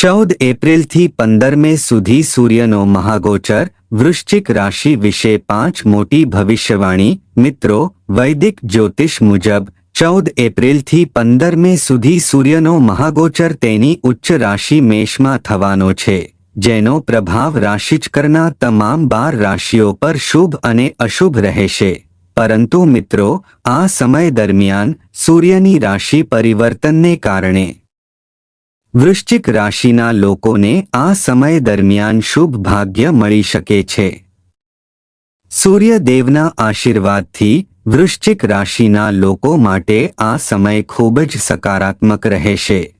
ચૌદ એપ્રિલથી પંદર મે સુધી સૂર્યનો મહાગોચર, વૃશ્ચિક રાશિ વિશે પાંચ મોટી ભવિષ્યવાણી, મિત્રો, વૈદિક જ્યોતિષ મુજબ, ચૌદ એપ્રિલથી પંદર મે સુધી સૂર્યનો મહાગોચર તેની ઉચ્ચ રાશિ મેષમાં થવાનો છે, જેનો પ્રભાવ રાશિચકરના તમામ બાર રાશિઓ પર શુભ અને અશુભ રહેશે. પરંતુ મિત્રો, આ સમય દરમિયાન સૂર્યની રાશિ પરિવર્તનને કારણે વૃશ્ચિક રાશિના લોકોને આ સમય દરમિયાન શુભ ભાગ્ય મળી શકે છે. સૂર્યદેવના આશીર્વાદથી વૃશ્ચિક રાશિના લોકો માટે આ સમય ખૂબ જ સકારાત્મક રહેશે.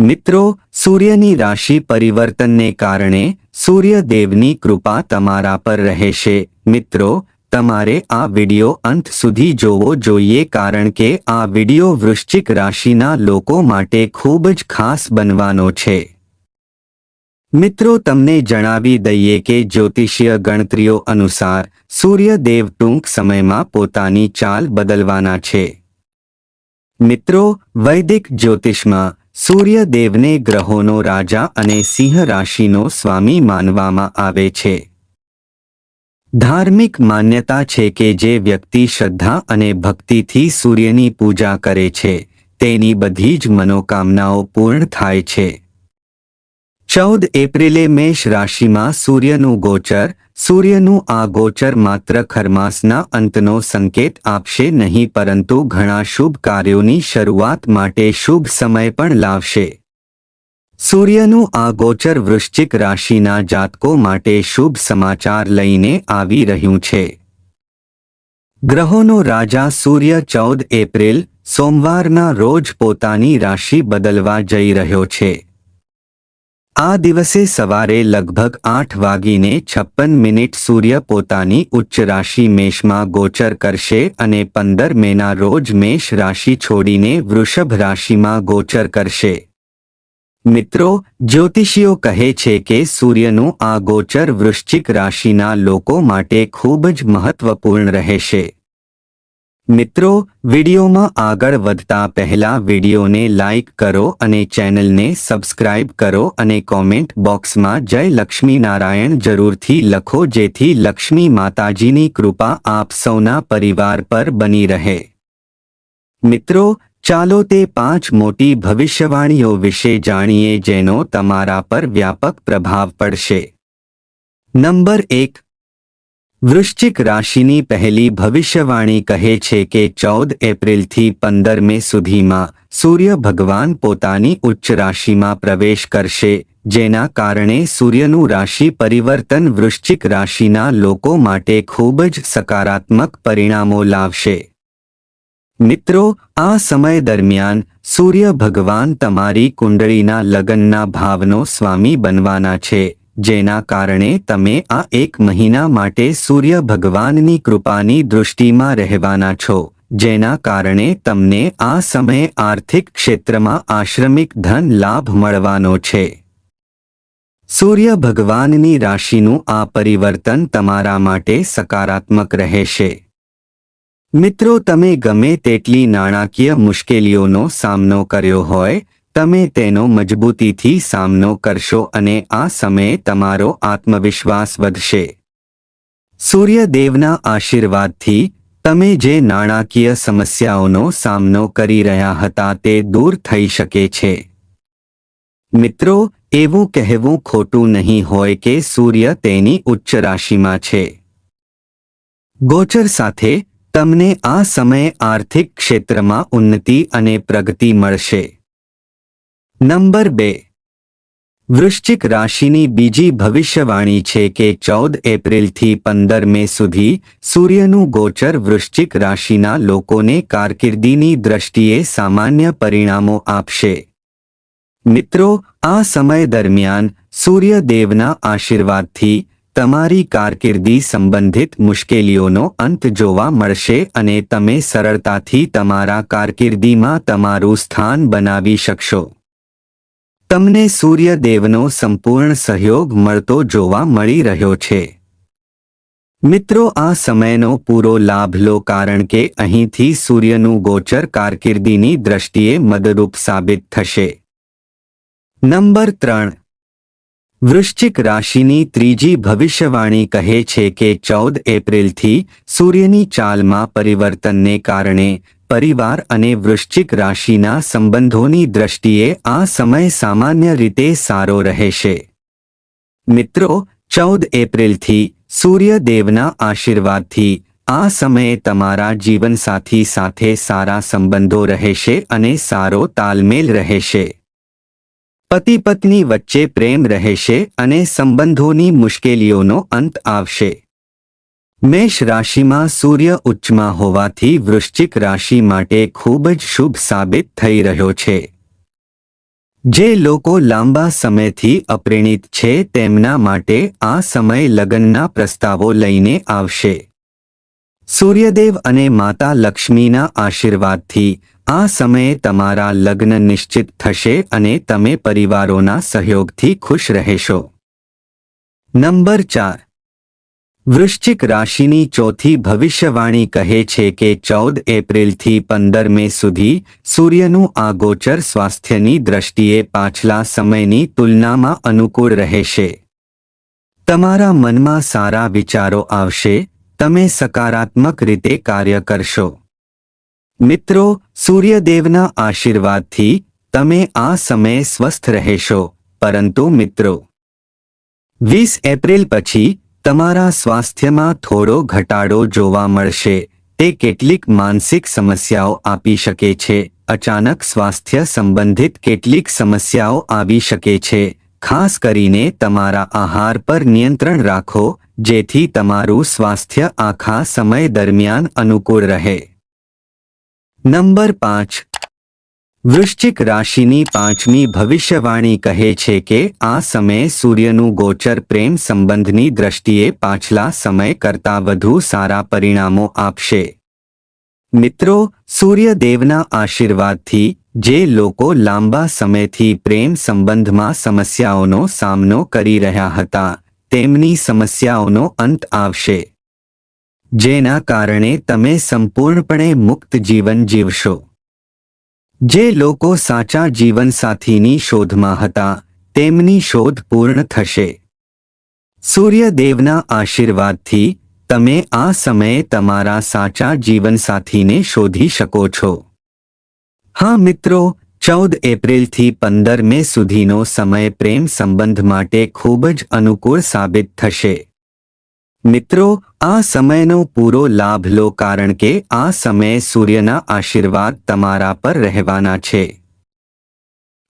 મિત્રો, સૂર્યની રાશિ પરિવર્તનને કારણે સૂર્યદેવની કૃપા તમારા પર રહેશે. મિત્રો તમારે આ વિડિયો અંત સુધી જોવો જોઈએ કારણ કે આ વિડિયો વૃશ્ચિક રાશિના લોકો માટે ખૂબ જ ખાસ બનવાનો છે. મિત્રો તમને જણાવી દઈએ કે જ્યોતિષીય ગણતરીઓ અનુસાર સૂર્યદેવ ટૂંક સમયમાં પોતાની ચાલ બદલવાના છે. મિત્રો, વૈદિક જ્યોતિષમાં સૂર્યદેવને ગ્રહોનો રાજા અને સિંહ રાશિનો સ્વામી માનવામાં આવે છે. ધાર્મિક માન્યતા છે કે જે વ્યક્તિ શ્રદ્ધા અને ભક્તિથી સૂર્યની પૂજા કરે છે, તેની બધી જ મનોકામનાઓ પૂર્ણ થાય છે. ચૌદ એપ્રિલે મેષ રાશિમાં સૂર્યનું ગોચર, સૂર્યનું આ ગોચર માત્ર ખરમાસના અંતનો સંકેત આપશે નહીં, પરંતુ ઘણા શુભ કાર્યોની શરૂઆત માટે શુભ સમય પણ લાવશે. સૂર્યનું આ ગોચર વૃશ્ચિક રાશિના જાતકો માટે શુભ સમાચાર લઈને આવી રહ્યું છે. ગ્રહોનો રાજા સૂર્ય ચૌદ એપ્રિલ સોમવારના રોજ પોતાની રાશિ બદલવા જઈ રહ્યો છે. આ દિવસે સવારે લગભગ આઠ વાગીને છપ્પન મિનિટ સૂર્ય પોતાની ઉચ્ચ રાશિ મેષમાં ગોચર કરશે અને પંદર મેના રોજ મેષ રાશિ છોડીને વૃષભ રાશિમાં ગોચર કરશે. મિત્રો, જ્યોતિષીઓ કહે છે કે સૂર્યનું આ ગોચર વૃશ્ચિક રાશિના લોકો માટે ખૂબ જ મહત્વપૂર્ણ રહેશે. મિત્રો, વિડીયોમાં આગળ વધતા પહેલા વિડીયોને લાઇક કરો અને ચેનલને સબસ્ક્રાઇબ કરો અને કોમેન્ટ બોક્સમાં જય લક્ષ્મીનારાયણ જરૂરથી લખો જેથી લક્ષ્મી માતાજીની કૃપા આપ સૌના પરિવાર પર બની રહે. મિત્રો ચાલો તે પાંચ મોટી ભવિષ્યવાણીઓ વિશે જાણીએ જેનો તમારા પર વ્યાપક પ્રભાવ પડશે. નંબર એક. વૃશ્ચિક રાશિની પહેલી ભવિષ્યવાણી કહે છે કે ચૌદ એપ્રિલથી પંદર મે સુધીમાં સૂર્ય ભગવાન પોતાની ઉચ્ચ રાશિમાં પ્રવેશ કરશે, જેના કારણે સૂર્યનું રાશિ પરિવર્તન વૃશ્ચિક રાશિના લોકો માટે ખૂબ જ સકારાત્મક પરિણામો લાવશે. મિત્રો, આ સમય દરમિયાન સૂર્ય ભગવાન તમારી કુંડળીના લગ્નના ભાવનો સ્વામી બનવાના છે, જેના કારણે તમે આ એક મહિના માટે સૂર્ય ભગવાનની કૃપાની દૃષ્ટિમાં રહેવાના છો, જેના કારણે તમને આ સમયે આર્થિક ક્ષેત્રમાં આશ્રમિક ધન લાભ મળવાનો છે. સૂર્ય ભગવાનની રાશિનું આ પરિવર્તન તમારા માટે સકારાત્મક રહેશે. મિત્રો, તમે ગમે તેટલી નાણાકીય મુશ્કેલીઓનો સામનો કર્યો હોય, તમે તેનો મજબૂતીથી સામનો કરશો અને આ સમયે તમારો આત્મવિશ્વાસ વધશે. સૂર્યદેવના આશીર્વાદથી, તમે જે નાણાકીય સમસ્યાઓનો સામનો કરી રહ્યા હતા તે દૂર થઈ શકે છે. મિત્રો, એવું કહેવું ખોટું નહીં હોય કે સૂર્ય તેની ઉચ્ચ રાશિમાં છે. ગોચર સાથે તમને આ સમયે આર્થિક ક્ષેત્રમાં ઉન્નતિ અને પ્રગતિ મળશે. નંબર બે. વૃશ્ચિક રાશિની બીજી ભવિષ્યવાણી છે કે ચૌદ એપ્રિલથી પંદર મે સુધી સૂર્યનું ગોચર વૃશ્ચિક રાશિના લોકોને કારકિર્દીની દ્રષ્ટિએ સામાન્ય પરિણામો આપશે. મિત્રો, આ સમય દરમિયાન સૂર્યદેવના આશીર્વાદથી તમારી કારકિર્દી સંબંધિત મુશ્કેલીઓનો અંત જોવા મળશે અને તમે સરળતાથી તમારા કારકિર્દીમાં તમારું સ્થાન બનાવી શકશો. તમને સૂર્યદેવનો સંપૂર્ણ સહયોગ મળતો જોવા મળી રહ્યો છે. મિત્રો, આ સમયનો પૂરો લાભ લો કારણ કે અહીંથી સૂર્યનું ગોચર કારકિર્દીની દ્રષ્ટિએ મદદરૂપ સાબિત થશે. નંબર ત્રણ. વૃશ્ચિક રાશિની ત્રીજી ભવિષ્યવાણી કહે છે કે ચૌદ એપ્રિલથી સૂર્યની ચાલમાં પરિવર્તનને કારણે પરિવાર અને વૃશ્ચિક રાશિના સંબંધોની દ્રષ્ટિએ આ સમય સામાન્ય રીતે સારો રહેશે. મિત્રો, ચૌદ એપ્રિલથી સૂર્યદેવના આશીર્વાદથી આ સમયે તમારા જીવનસાથી સાથે સારા સંબંધો રહેશે અને સારો તાલમેલ રહેશે. પતિ પત્ની વચ્ચે પ્રેમ રહેશે અને સંબંધોની મુશ્કેલીઓનો અંત આવશે. મેષ રાશિમાં સૂર્ય ઉચ્ચમાં હોવાથી વૃશ્ચિક રાશિ માટે ખૂબ જ શુભ સાબિત થઈ રહ્યો છે. જે લોકો લાંબા સમયથી અપ્રેણિત છે તેમના માટે આ સમય લગ્નના પ્રસ્તાવો લઈને આવશે. સૂર્યદેવ અને માતા લક્ષ્મીના આશીર્વાદથી આ સમયે તમારા લગ્ન નિશ્ચિત થશે અને તમે પરિવારોના સહયોગથી ખુશ રહેશો. નંબર ચાર. વૃશ્ચિક રાશિની ચોથી ભવિષ્યવાણી કહે છે કે ચૌદ એપ્રિલથી પંદર મે સુધી સૂર્યનું આ ગોચર સ્વાસ્થ્યની દ્રષ્ટિએ પાછલા સમયની તુલનામાં અનુકૂળ રહેશે. તમારા મનમાં સારા વિચારો આવશે, તમે સકારાત્મક રીતે કાર્ય કરશો. મિત્રો, સૂર્યદેવના આશીર્વાદથી તમે આ સમયે સ્વસ્થ રહેશો. પરંતુ મિત્રો, વીસ એપ્રિલ પછી તમારા સ્વાસ્થ્યમાં થોડો ઘટાડો જોવા મળશે. તે કેટલીક માનસિક સમસ્યાઓ આપી શકે છે. અચાનક સ્વાસ્થ્ય સંબંધિત કેટલીક સમસ્યાઓ આવી શકે છે. ખાસ કરીને તમારા આહાર પર નિયંત્રણ રાખો, જેથી તમારું સ્વાસ્થ્ય આખા સમય દરમિયાન અનુકૂળ રહે. નંબર પાંચ. વૃશ્ચિક રાશિની પાંચમી ભવિષ્યવાણી કહે છે કે આ સમયે સૂર્યનું ગોચર પ્રેમ સંબંધની દ્રષ્ટિએ પાછલા સમય કરતાં વધુ સારા પરિણામો આપશે. મિત્રો, સૂર્યદેવના આશીર્વાદથી જે લોકો લાંબા સમયથી પ્રેમ સંબંધમાં સમસ્યાઓનો સામનો કરી રહ્યા હતા, તેમની સમસ્યાઓનો અંત આવશે. જેના કારણે તમે સંપૂર્ણપણે મુક્ત જીવન જીવશો. જે લોકો સાચા જીવનસાથીની શોધમાં હતા, તેમની શોધ પૂર્ણ થશે. સૂર્યદેવના આશીર્વાદથી, તમે આ સમયે તમારા સાચા જીવનસાથીને શોધી શકો છો. હા મિત્રો, ચૌદ એપ્રિલથી પંદર મે સુધીનો સમય પ્રેમ સંબંધ માટે ખૂબ જ અનુકૂળ સાબિત થશે. મિત્રો, આ સમયનો પૂરો લાભ લો કારણ કે આ સમયે સૂર્યના આશીર્વાદ તમારા પર રહેવાના છે.